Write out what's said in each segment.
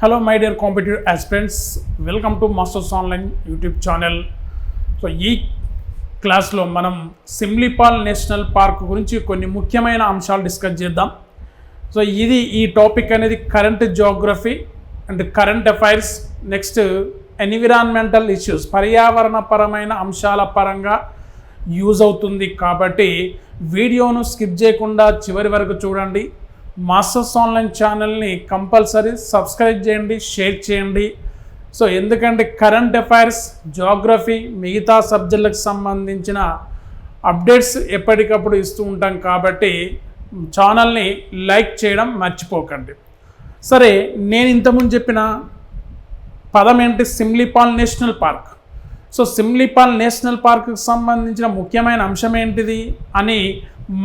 Hello my dear competitive aspirants welcome to Masters Online YouTube channel so ఈ క్లాస్లో మనం Simlipal national park గురించి కొన్ని ముఖ్యమైన అంశాలు డిస్కస్ చేద్దాం. సో ఇది ఈ టాపిక్ అనేది current geography and current affairs next environmental issues పర్యావరణపరమైన అంశాల పరంగా యూజ్ అవుతుంది. కాబట్టి వీడియోను స్కిప్ చేయకుండా చివరి వరకు చూడండి. మాస్టర్స్ ఆన్లైన్ ఛానల్ని కంపల్సరీ సబ్స్క్రైబ్ చేయండి షేర్ చేయండి. సో ఎందుకంటే కరెంట్ అఫైర్స్ జోగ్రఫీ మిగతా సబ్జెక్టులకు సంబంధించిన అప్డేట్స్ ఎప్పటికప్పుడు ఇస్తూ ఉంటాం కాబట్టి ఛానల్ని లైక్ చేయడం మర్చిపోకండి. సరే నేను ఇంతకుముందు చెప్పిన పదం ఏంటి? Similipal national park so Similipal national పార్క్కి సంబంధించిన ముఖ్యమైన అంశం ఏంటిది అని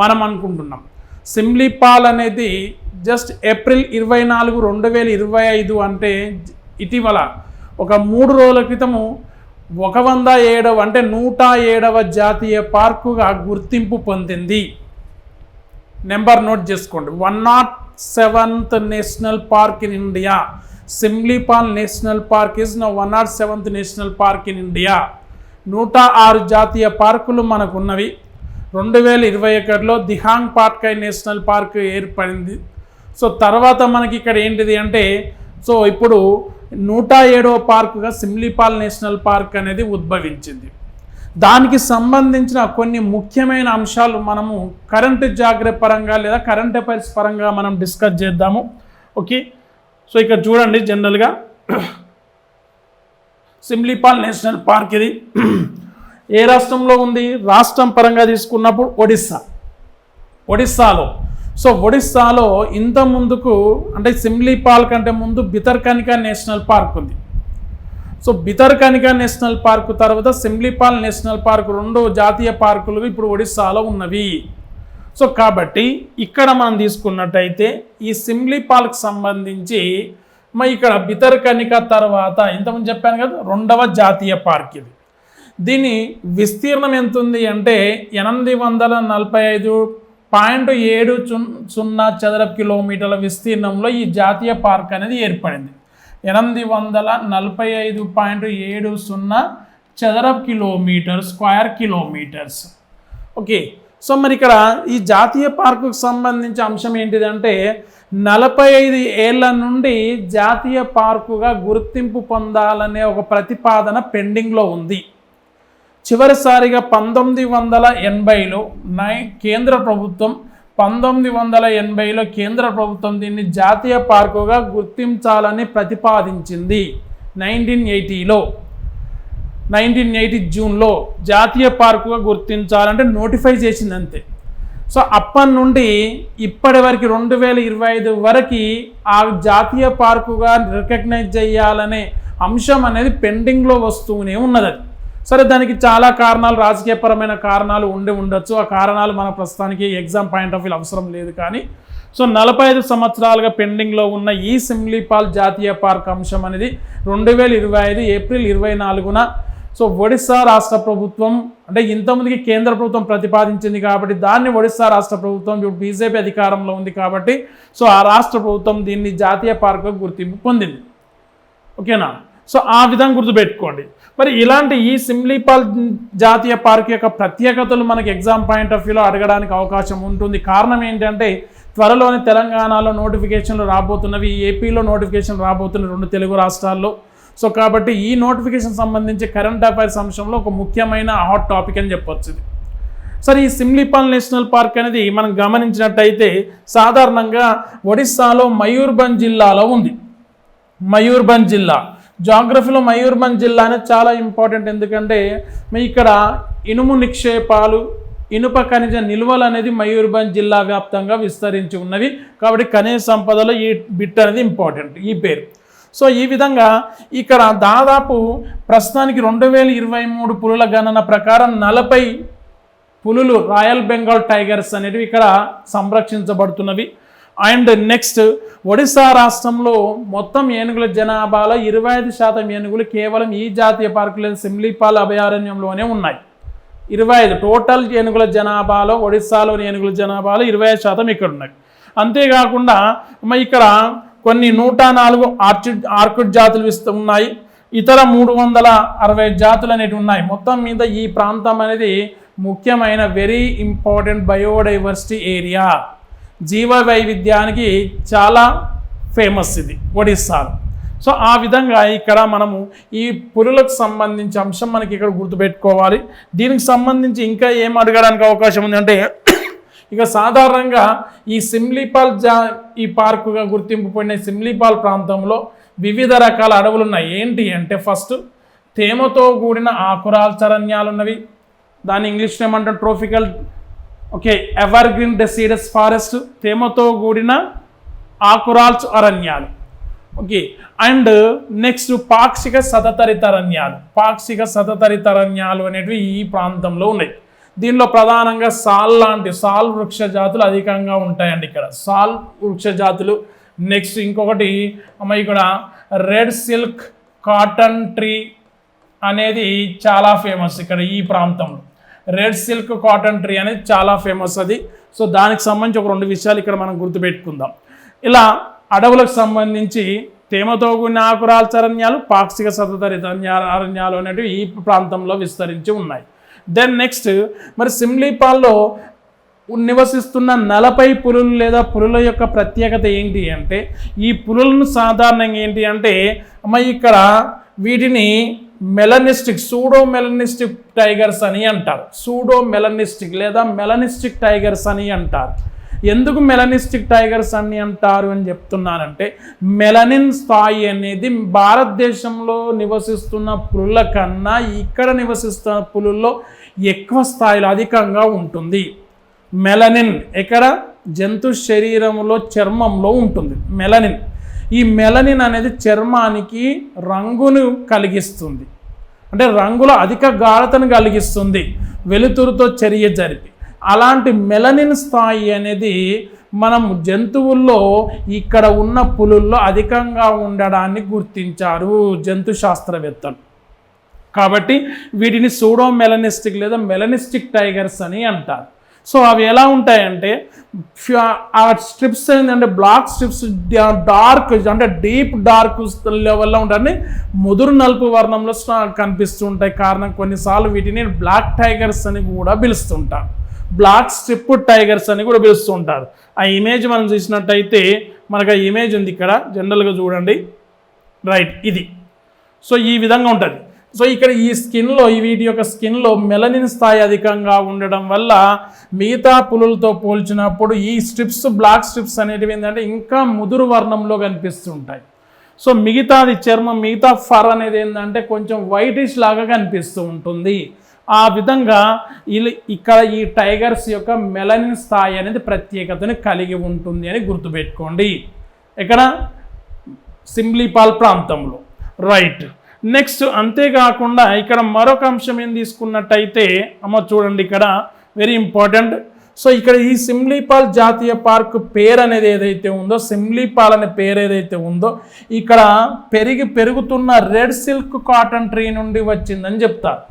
మనం అనుకుంటున్నాం. సిమ్లీపాల్ అనేది జస్ట్ ఏప్రిల్ ఇరవై నాలుగు రెండు వేల ఇరవై ఐదు అంటే ఇటీవల ఒక మూడు రోజుల క్రితము ఒక వంద ఏడవ అంటే నూట ఏడవ జాతీయ పార్కుగా గుర్తింపు పొందింది. నెంబర్ నోట్ చేసుకోండి. One nought seventh national park in India Similipal national park is no one nought seventh national park in India నూట ఆరు జాతీయ పార్కులు మనకున్నవి. రెండు వేల ఇరవై ఒకటిలో దిహాంగ్ పాట్కాయ్ నేషనల్ పార్క్ ఏర్పడింది. సో తర్వాత మనకి ఇక్కడ ఏంటిది అంటే సో ఇప్పుడు నూట ఏడవ పార్కుగా సిమ్లీపాల్ నేషనల్ పార్క్ అనేది ఉద్భవించింది. దానికి సంబంధించిన కొన్ని ముఖ్యమైన అంశాలు మనము కరెంట్ జాగ్రత్త పరంగా లేదా కరెంట్ అఫైర్స్ పరంగా మనం డిస్కస్ చేద్దాము. ఓకే? సో ఇక్కడ చూడండి జనరల్గా. సిమ్లీపాల్ నేషనల్ పార్క్ ఇది. ఏ రాష్ట్రంలో ఉంది? రాష్ట్రం పరంగా తీసుకున్నప్పుడు ఒడిస్సా. ఒడిస్సాలో. సో ఒడిస్సాలో ఇంత ముందుకు అంటే సిమ్లీపాల్ కంటే ముందు బితర్కనికా నేషనల్ పార్క్ ఉంది. సో బితర్కనికా నేషనల్ పార్క్ తర్వాత సిమ్లీపాల్ నేషనల్ పార్క్ రెండు జాతీయ పార్కులు ఇప్పుడు ఒడిస్సాలో ఉన్నవి. సో కాబట్టి ఇక్కడ మనం తీసుకున్నట్టయితే ఈ సిమ్లీపాల్కి సంబంధించి మరి ఇక్కడ బితర్కనిక తర్వాత ఇంతకుముందు చెప్పాను కదా రెండవ జాతీయ పార్క్ ఇది. దీని విస్తీర్ణం ఎంత ఉంది అంటే ఎనిమిది వందల నలభై ఐదు పాయింట్ ఏడు సున్నా చదరపు కిలోమీటర్ల విస్తీర్ణంలో ఈ జాతీయ పార్క్ అనేది ఏర్పడింది. ఎనిమిది వందల నలభై ఐదు పాయింట్ ఏడు సున్నా చదరపు kilometre square kilometres. Okay so మరి ఇక్కడ ఈ జాతీయ పార్కుకు సంబంధించిన అంశం ఏంటిదంటే నలభై ఐదు ఏళ్ళ నుండి జాతీయ పార్కుగా గుర్తింపు పొందాలనే ఒక ప్రతిపాదన పెండింగ్లో ఉంది. చివరిసారిగా పంతొమ్మిది వందల ఎనభైలో నై కేంద్ర ప్రభుత్వం పంతొమ్మిది వందల ఎనభైలో కేంద్ర ప్రభుత్వం దీన్ని జాతీయ పార్కుగా గుర్తించాలని ప్రతిపాదించింది. నైన్టీన్ ఎయిటీలో నైన్టీన్ ఎయిటీ జూన్లో జాతీయ పార్కుగా గుర్తించాలంటే నోటిఫై చేసింది అంతే సో అప్పటి నుండి ఇప్పటి వరకు రెండు వేల ఇరవై ఐదు వరకు ఆ జాతీయ పార్కుగా రికగ్నైజ్ చేయాలనే అంశం అనేది పెండింగ్లో వస్తూనే ఉన్నది అది. సరే దానికి చాలా కారణాలు రాజకీయపరమైన కారణాలు ఉండి ఉండొచ్చు. ఆ కారణాలు మన ప్రస్తుతానికి ఎగ్జామ్ పాయింట్ ఆఫ్ వ్యూ అవసరం లేదు కానీ సో నలభై ఐదు సంవత్సరాలుగా పెండింగ్లో ఉన్న ఈ సిమ్లీపాల్ జాతీయ పార్క్ అంశం అనేది రెండు వేల ఇరవై ఐదు ఏప్రిల్ ఇరవై నాలుగున సో ఒడిస్సా రాష్ట్ర ప్రభుత్వం అంటే ఇంతమందికి కేంద్ర ప్రభుత్వం ప్రతిపాదించింది కాబట్టి దాన్ని ఒడిస్సా రాష్ట్ర ప్రభుత్వం ఇప్పుడు బీజేపీ అధికారంలో ఉంది కాబట్టి సో ఆ రాష్ట్ర ప్రభుత్వం దీన్ని జాతీయ పార్క్గా గుర్తింపు పొందింది. ఓకేనా? సో ఆ విధంగా గుర్తుపెట్టుకోండి. మరి ఇలాంటి ఈ సిమ్లీపాల్ జాతీయ పార్క్ యొక్క ప్రత్యేకతలు మనకి ఎగ్జామ్ పాయింట్ ఆఫ్ వ్యూలో అడగడానికి అవకాశం ఉంటుంది. కారణం ఏంటంటే త్వరలోనే తెలంగాణలో నోటిఫికేషన్లు రాబోతున్నవి. ఏపీలో నోటిఫికేషన్ రాబోతున్న రెండు తెలుగు రాష్ట్రాల్లో. సో కాబట్టి ఈ నోటిఫికేషన్ సంబంధించి కరెంట్ అఫైర్స్ అంశంలో ఒక ముఖ్యమైన హాట్ టాపిక్ అని చెప్పొచ్చు సరే ఈ సిమ్లీపాల్ నేషనల్ పార్క్ అనేది మనం గమనించినట్టయితే సాధారణంగా ఒడిస్సాలో మయూర్భంజ్ జిల్లాలో ఉంది. మయూర్భంజ్ జిల్లా. జాగ్రఫీలో మయూర్భంజ్ జిల్లా అనేది చాలా ఇంపార్టెంట్. ఎందుకంటే ఇక్కడ ఇనుము నిక్షేపాలు ఇనుప ఖనిజ నిల్వలు అనేది మయూర్భంజ్ జిల్లా వ్యాప్తంగా విస్తరించి ఉన్నవి. కాబట్టి ఖనిజ సంపదలో ఈ బిట్ అనేది ఇంపార్టెంట్ ఈ పేరు. సో ఈ విధంగా ఇక్కడ దాదాపు ప్రస్తుతానికి రెండు వేల ఇరవై మూడు పులుల గణన ప్రకారం నలభై పులులు రాయల్ బెంగాల్ టైగర్స్ అనేటివి ఇక్కడ సంరక్షించబడుతున్నవి. అండ్ నెక్స్ట్ ఒడిశా రాష్ట్రంలో మొత్తం ఏనుగుల జనాభాలో ఇరవై ఐదు శాతం ఏనుగులు కేవలం ఈ జాతీయ పార్కుల సిమ్లీపాల్ అభయారణ్యంలోనే ఉన్నాయి. ఇరవై ఐదు టోటల్ ఏనుగుల జనాభాలో ఒడిస్సాలోని ఏనుగుల జనాభాలో ఇరవై ఐదు శాతం ఇక్కడ ఉన్నాయి అంతేకాకుండా ఇక్కడ కొన్ని నూట నాలుగు ఆర్చిడ్ ఆర్కిడ్ జాతులు ఇస్తూ ఉన్నాయి. ఇతర మూడు వందల అరవై జాతులు అనేవి ఉన్నాయి. మొత్తం మీద ఈ ప్రాంతం అనేది ముఖ్యమైన వెరీ ఇంపార్టెంట్ బయోడైవర్సిటీ ఏరియా జీవ వైవిధ్యానికి చాలా ఫేమస్ ఇది ఒడిస్సాలో. సో ఆ విధంగా ఇక్కడ మనము ఈ పులులకు సంబంధించి అంశం మనకి ఇక్కడ గుర్తుపెట్టుకోవాలి. దీనికి సంబంధించి ఇంకా ఏం అడగడానికి అవకాశం ఉంది అంటే ఇక సాధారణంగా ఈ సిమ్లీపాల్ జా ఈ పార్కుగా గుర్తింపు పొందిన సిమ్లీపాల్ ప్రాంతంలో వివిధ రకాల అడవులు ఉన్నాయి. ఏంటి అంటే ఫస్ట్ తేమతో కూడిన ఆకురాల్చరణ్యాలు ఉన్నవి దాన్ని ఇంగ్లీష్లో ఏమంటారు? Tropical okay evergreen deciduous forest తేమతో కూడిన ఆకురాల్చు అరణ్యాలు. ఓకే అండ్ నెక్స్ట్ పాక్షిక సతతరితరణ్యాలు పాక్షిక సతతరితరణ్యాలు అనేటివి ఈ ప్రాంతంలో ఉన్నాయి. దీనిలో ప్రధానంగా సాల్ లాంటి సాల్ వృక్ష జాతులు అధికంగా ఉంటాయండి ఇక్కడ. సాల్ వృక్ష జాతులు నెక్స్ట్ ఇంకొకటి అమ్మ ఇక్కడ రెడ్ సిల్క్ కాటన్ ట్రీ అనేది చాలా ఫేమస్ ఇక్కడ ఈ ప్రాంతంలో. రెడ్ సిల్క్ కాటన్ ట్రీ అనేది చాలా ఫేమస్ అది. సో దానికి సంబంధించి ఒక రెండు విషయాలు ఇక్కడ మనం గుర్తుపెట్టుకుందాం. ఇలా అడవులకు సంబంధించి తేమతో కూడిన ఆకురాల చరణ్యాలు పాక్షిక సతతరిత అరణ్యాలు అనేటివి ఈ ప్రాంతంలో విస్తరించి ఉన్నాయి. దెన్ నెక్స్ట్ మరి సిమ్లీపాల్లో నివసిస్తున్న నలపై పులులు లేదా పులుల యొక్క ప్రత్యేకత ఏంటి అంటే ఈ పులులను సాధారణంగా ఏంటి అంటే అమ్మ ఇక్కడ వీటిని మెలనిస్టిక్ సూడో మెలనిస్టిక్ టైగర్స్ అని అంటారు. సూడో మెలనిస్టిక్ లేదా మెలనిస్టిక్ టైగర్స్ అని అంటారు. ఎందుకు మెలనిస్టిక్ టైగర్స్ అని అంటారు అని చెప్తున్నానంటే మెలనిన్ స్థాయి అనేది భారతదేశంలో నివసిస్తున్న పులుల కన్నా ఇక్కడ నివసిస్తున్న పులుల్లో ఎక్కువ స్థాయిలో అధికంగా ఉంటుంది. మెలనిన్ ఎక్కడ? జంతు శరీరంలో చర్మంలో ఉంటుంది. మెలనిన్ ఈ మెలనిన్ అనేది చర్మానికి రంగును కలిగిస్తుంది. అంటే రంగుల అధిక గాఢతను కలిగిస్తుంది. వెలుతురుతో చర్య జరిపి. అలాంటి మెలనిన్ స్థాయి అనేది మనం జంతువుల్లో ఇక్కడ ఉన్న పులుల్లో అధికంగా ఉండడాన్ని గుర్తించారు జంతు శాస్త్రవేత్తలు కాబట్టి వీటిని సూడో మెలనిస్టిక్ లేదా మెలనిస్టిక్ టైగర్స్ అని అంటారు. సో అవి ఎలా ఉంటాయంటే ఆ స్ట్రిప్స్ ఏంటంటే బ్లాక్ స్ట్రిప్స్ డార్క్ అంటే డీప్ డార్క్ లెవెల్లో ఉంటాయని ముదురు నలుపు వర్ణంలో కనిపిస్తూ ఉంటాయి. కారణం కొన్నిసార్లు వీటిని బ్లాక్ టైగర్స్ అని కూడా పిలుస్తుంటారు బ్లాక్ స్ట్రిప్ టైగర్స్ అని కూడా పిలుస్తూ ఉంటారు ఆ ఇమేజ్ మనం చూసినట్టయితే మనకు ఆ ఇమేజ్ ఉంది ఇక్కడ. జనరల్గా చూడండి. రైట్ ఇది. సో ఈ విధంగా ఉంటుంది. సో ఇక్కడ ఈ స్కిన్లో ఈ వీటి యొక్క స్కిన్లో మెలనిన్ స్థాయి అధికంగా ఉండడం వల్ల మిగతా పులులతో పోల్చినప్పుడు ఈ స్ట్రిప్స్ బ్లాక్ స్ట్రిప్స్ అనేటివి ఏంటంటే ఇంకా ముదురు వర్ణంలో కనిపిస్తుంటాయి. సో మిగతాది చర్మం మిగతా ఫర్ అనేది ఏంటంటే కొంచెం వైటిష్ లాగా కనిపిస్తూ ఉంటుంది. ఆ విధంగా ఇల్- ఇక్కడ ఈ టైగర్స్ యొక్క మెలనిన్ స్థాయి అనేది ప్రత్యేకతను కలిగి ఉంటుంది అని గుర్తుపెట్టుకోండి. ఇక్కడ సింబ్లీపాల్ ప్రాంతంలో. రైట్. నెక్స్ట్ అంతేకాకుండా ఇక్కడ మరొక అంశం ఏం తీసుకున్నట్టయితే అమ్మ చూడండి ఇక్కడ వెరీ ఇంపార్టెంట్ సో ఇక్కడ ఈ సిమ్లీపాల్ జాతీయ పార్క్ పేరు అనేది ఏదైతే ఉందో సిమ్లీపాల్ అనే పేరు ఏదైతే ఉందో ఇక్కడ పెరిగి పెరుగుతున్న రెడ్ సిల్క్ కాటన్ ట్రీ నుండి వచ్చిందని చెప్తారు.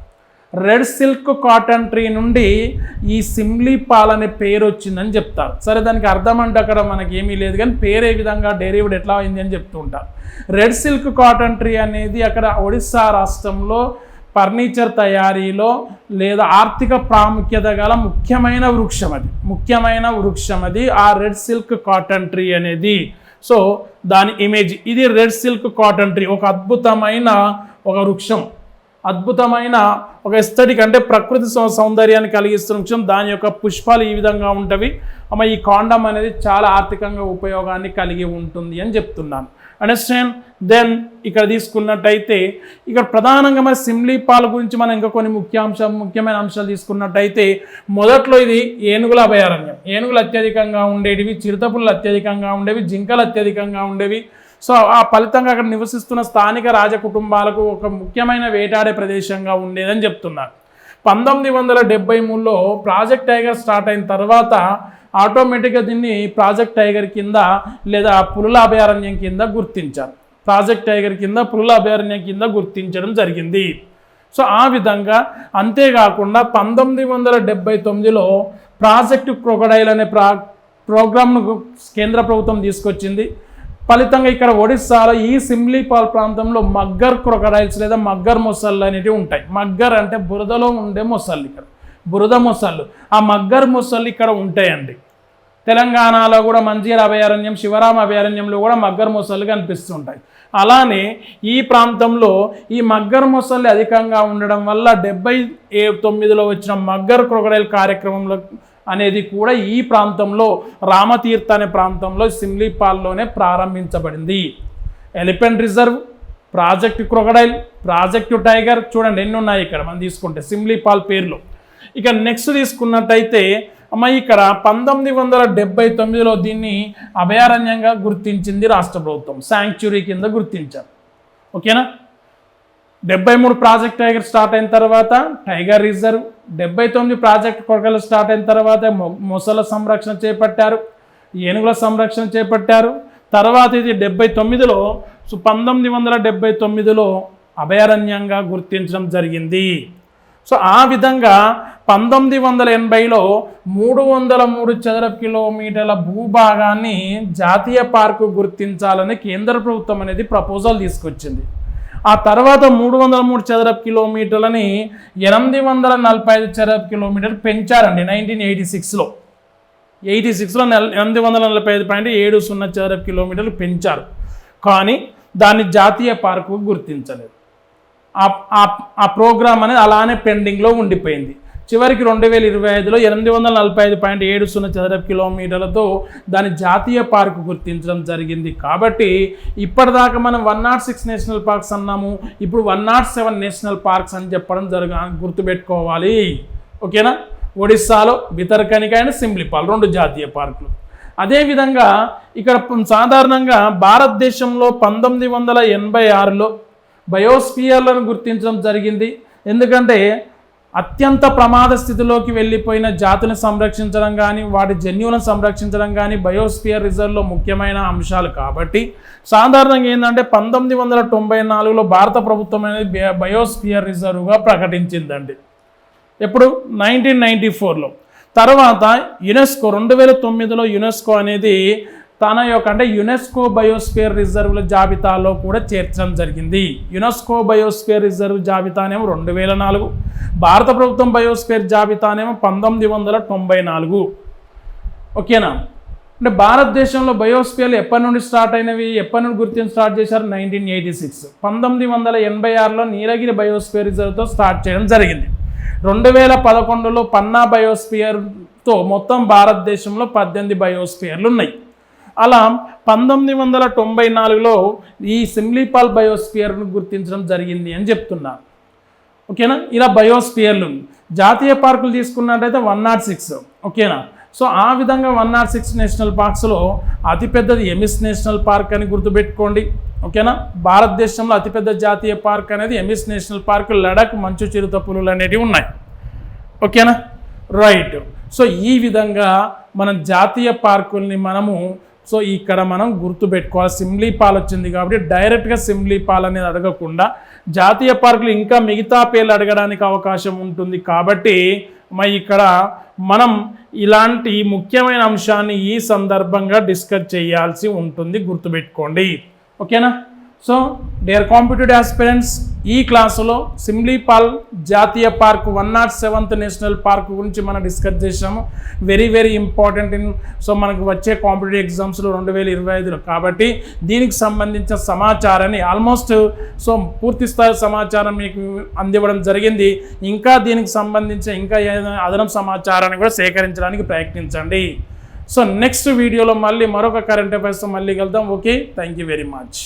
రెడ్ సిల్క్ కాటన్ ట్రీ నుండి ఈ సిమ్లీ పాల్ అనే పేరు వచ్చిందని చెప్తారు. సరే దానికి అర్థం అంటే అక్కడ మనకి ఏమీ లేదు కానీ పేరు ఏ విధంగా డైరీవుడ్ ఎట్లా అయింది అని చెప్తూ ఉంటారు. రెడ్ సిల్క్ కాటన్ ట్రీ అనేది అక్కడ ఒడిస్సా రాష్ట్రంలో ఫర్నిచర్ తయారీలో లేదా ఆర్థిక ప్రాముఖ్యత గల ముఖ్యమైన వృక్షం అది. ముఖ్యమైన వృక్షం అది ఆ రెడ్ సిల్క్ కాటన్ ట్రీ అనేది. సో దాని ఇమేజ్ ఇది రెడ్ సిల్క్ కాటన్ ట్రీ. ఒక అద్భుతమైన ఒక వృక్షం. అద్భుతమైన ఒక ఎస్థెటిక్ అంటే ప్రకృతి సౌ- సౌందర్యాన్ని కలిగిస్తున్న విషయం దాని యొక్క పుష్పాలు ఈ విధంగా ఉంటవి. అమ్మ ఈ కాండం అనేది చాలా ఆర్థికంగా ఉపయోగాన్ని కలిగి ఉంటుంది అని చెప్తున్నాను. అండర్స్టాండ్ దెన్ ఇక్కడ తీసుకున్నట్టయితే ఇక్కడ ప్రధానంగా మరి సిమ్లీ పాల గురించి మనం ఇంకా కొన్ని ముఖ్యాంశం ముఖ్యమైన అంశాలు తీసుకున్నట్టయితే మొదట్లో ఇది ఏనుగుల అభయారణ్యం. ఏనుగులు అత్యధికంగా ఉండేటివి చిరుతపులు అత్యధికంగా ఉండేవి జింకలు అత్యధికంగా ఉండేవి సో ఆ ఫలితంగా అక్కడ నివసిస్తున్న స్థానిక రాజ కుటుంబాలకు ఒక ముఖ్యమైన వేటాడే ప్రదేశంగా ఉండేదని చెప్తున్నారు. పంతొమ్మిది వందల డెబ్బై మూడులో ప్రాజెక్ట్ టైగర్ స్టార్ట్ అయిన తర్వాత ఆటోమేటిక్గా దీన్ని ప్రాజెక్ట్ టైగర్ కింద లేదా పులుల అభయారణ్యం కింద గుర్తించారు. ప్రాజెక్ట్ టైగర్ కింద పులుల అభయారణ్యం కింద గుర్తించడం జరిగింది. సో ఆ విధంగా అంతేకాకుండా పంతొమ్మిది వందల డెబ్బై తొమ్మిదిలో ప్రాజెక్టు క్రొకడైల్ అనే ప్రా ప్రోగ్రామ్ను కేంద్ర ప్రభుత్వం తీసుకొచ్చింది. ఫలితంగా ఇక్కడ ఒడిస్సాలో ఈ సిమ్లీపాల్ ప్రాంతంలో మగ్గర్ క్రొకడైల్స్ లేదా మగ్గర్ మొసళ్ళు అనేటివి ఉంటాయి. మగ్గర్ అంటే బురదలో ఉండే మొసళ్ళు ఇక్కడ. బురద మొసళ్ళు. ఆ మగ్గర్ మొసళ్ళు ఇక్కడ ఉంటాయండి. తెలంగాణలో కూడా మంజీర అభయారణ్యం శివరామ అభయారణ్యంలో కూడా మగ్గర్ మొసళ్ళు కనిపిస్తుంటాయి. అలానే ఈ ప్రాంతంలో ఈ మగ్గర్ మొసళ్ళు అధికంగా ఉండడం వల్ల డెబ్బై ఏ తొమ్మిదిలో వచ్చిన మగ్గర్ క్రొకడైల్ కార్యక్రమంలో అనేది కూడా ఈ ప్రాంతంలో రామతీర్థ అనే ప్రాంతంలో సిమ్లీపాల్లోనే ప్రారంభించబడింది. Elephant reserve project crocodile project tiger చూడండి ఎన్ని ఉన్నాయి ఇక్కడ మనం తీసుకుంటే సిమ్లీపాల్ పేర్లు. ఇక నెక్స్ట్ తీసుకున్నట్టయితే అమ్మ ఇక్కడ పంతొమ్మిది వందల డెబ్బై తొమ్మిదిలో దీన్ని అభయారణ్యంగా గుర్తించింది రాష్ట్ర ప్రభుత్వం శాంక్చురీ కింద గుర్తించారు. ఓకేనా? డెబ్బై మూడు ప్రాజెక్ట్ టైగర్ స్టార్ట్ అయిన తర్వాత టైగర్ రిజర్వ్ డెబ్బై తొమ్మిది ప్రాజెక్ట్ కొరకలు స్టార్ట్ అయిన తర్వాత మొ- సంరక్షణ చేపట్టారు ఏనుగుల సంరక్షణ చేపట్టారు. తర్వాత ఇది డెబ్బై తొమ్మిదిలో సో పంతొమ్మిది వందల డెబ్బై తొమ్మిదిలో అభయారణ్యంగా గుర్తించడం జరిగింది. సో ఆ విధంగా పంతొమ్మిది వందల ఎనభైలో మూడు వందల మూడు చదరపు కిలోమీటర్ల భూభాగాన్ని జాతీయ పార్కు గుర్తించాలని కేంద్ర ప్రభుత్వం అనేది ప్రపోజల్ తీసుకొచ్చింది. ఆ తర్వాత మూడు వందల మూడు చదరపు కిలోమీటర్లని ఎనిమిది వందల నలభై ఐదు చదరపు కిలోమీటర్ పెంచారండి నైన్టీన్ ఎయిటీ సిక్స్లో. ఎయిటీ సిక్స్లో నెల ఎనిమిది వందల నలభై ఐదు పాయింట్ ఏడు సున్నా చదరపు కిలోమీటర్లు పెంచారు. కానీ దాన్ని జాతీయ పార్కు గుర్తించలేదు. ఆ- ఆ- ఆ ప్రోగ్రామ్ అనేది అలానే పెండింగ్లో ఉండిపోయింది. చివరికి రెండు వేల ఇరవై ఐదులో ఎనిమిది వందల నలభై ఐదు పాయింట్ ఏడు సున్నా చదరపు కిలోమీటర్లతో దాని జాతీయ పార్క్ గుర్తించడం జరిగింది. కాబట్టి ఇప్పటిదాకా మనం one nought six national parks అన్నాము. ఇప్పుడు one nought seven national parks అని చెప్పడం జరగ గుర్తుపెట్టుకోవాలి. ఓకేనా? ఒడిస్సాలో బితర్కనిక అండ్ సిమ్లిపాల్ రెండు జాతీయ పార్కులు. అదేవిధంగా ఇక్కడ సాధారణంగా భారతదేశంలో పంతొమ్మిది వందల ఎనభై ఆరులో బయోస్పియర్లను గుర్తించడం జరిగింది. ఎందుకంటే అత్యంత ప్రమాద స్థితిలోకి వెళ్ళిపోయిన జాతులను సంరక్షించడం కానీ వాటి జన్యువులను సంరక్షించడం కానీ బయోస్పియర్ రిజర్వ్లో ముఖ్యమైన అంశాలు కాబట్టి సాధారణంగా ఏంటంటే పంతొమ్మిది వందల తొంభై నాలుగులో భారత ప్రభుత్వం అనేది బయ- బయోస్పియర్ రిజర్వ్గా ప్రకటించిందండి. ఎప్పుడు? నైన్టీన్ నైంటీ ఫోర్లో. తర్వాత యునెస్కో రెండు వేల తొమ్మిదిలో యునెస్కో అనేది తన యొక్క అంటే యునెస్కో బయోస్ఫియర్ రిజర్వ్ల జాబితాలో కూడా చేర్చడం జరిగింది. యునెస్కో బయోస్ఫియర్ రిజర్వ్ జాబితానేమో రెండు వేల నాలుగు భారత ప్రభుత్వం బయోస్ఫియర్ జాబితానేమో పంతొమ్మిది వందల తొంభై నాలుగు. ఓకేనా? అంటే భారతదేశంలో బయోస్పియర్లు ఎప్పటి నుండి స్టార్ట్ అయినవి? ఎప్పటి నుండి గుర్తింపు స్టార్ట్ చేశారు? Nineteen eighty six. పంతొమ్మిది వందల ఎనభై ఆరులో నీలగిరి బయోస్ఫియర్ రిజర్వ్తో స్టార్ట్ చేయడం జరిగింది. రెండు వేల పదకొండులో పన్నా బయోస్ఫియర్తో మొత్తం భారతదేశంలో పద్దెనిమిది బయోస్పియర్లు ఉన్నాయి. అలా పంతొమ్మిది వందల తొంభై నాలుగులో ఈ సిమ్లీపాల్ బయోస్పియర్ను గుర్తించడం జరిగింది అని చెప్తున్నారు ఓకేనా? ఇలా బయోస్పియర్లు జాతీయ పార్కులు తీసుకున్నట్టయితే వన్ నాట్ సిక్స్ ఓకేనా? సో ఆ విధంగా వన్ నాట్ సిక్స్ నేషనల్ పార్క్స్లో అతిపెద్దది ఎమిస్ నేషనల్ పార్క్ అని గుర్తుపెట్టుకోండి ఓకేనా? భారతదేశంలో అతిపెద్ద జాతీయ పార్క్ అనేది ఎమిస్ నేషనల్ పార్క్ లడక్ మంచు చిరుత పులులు అనేటివి ఉన్నాయి. ఓకేనా? రైట్. సో ఈ విధంగా మనం జాతీయ పార్కుల్ని మనము సో ఇక్కడ మనం గుర్తుపెట్టుకోవాలి సిమ్లీపాల్ వచ్చింది కాబట్టి డైరెక్ట్గా సిమ్లీపాల్ అనేది అడగకుండా జాతీయ పార్కులు ఇంకా మిగతా పేర్లు అడగడానికి అవకాశం ఉంటుంది కాబట్టి మరి ఇక్కడ మనం ఇలాంటి ముఖ్యమైన అంశాన్ని ఈ సందర్భంగా డిస్కస్ చేయాల్సి ఉంటుంది గుర్తుపెట్టుకోండి. ఓకేనా? సో డియర్ కాంపిటేటివ్ ఆస్పిరెంట్స్ ఈ క్లాసులో సిమ్లీపాల్ జాతీయ park one nought seventh national park గురించి మనం డిస్కస్ చేసాము very very important in so మనకు వచ్చే కాంపిటేటివ్ ఎగ్జామ్స్లో రెండు వేల ఇరవై ఐదులో. కాబట్టి దీనికి సంబంధించిన సమాచారాన్ని ఆల్మోస్ట్ సో పూర్తి స్థాయి సమాచారం మీకు అందివ్వడం జరిగింది. ఇంకా దీనికి సంబంధించిన ఇంకా ఏదైనా అదనపు సమాచారాన్ని కూడా సేకరించడానికి ప్రయత్నించండి. సో నెక్స్ట్ వీడియోలో మళ్ళీ మరొక కరెంట్ అఫైర్స్తో మళ్ళీ కలుద్దాం. Okay thank you very much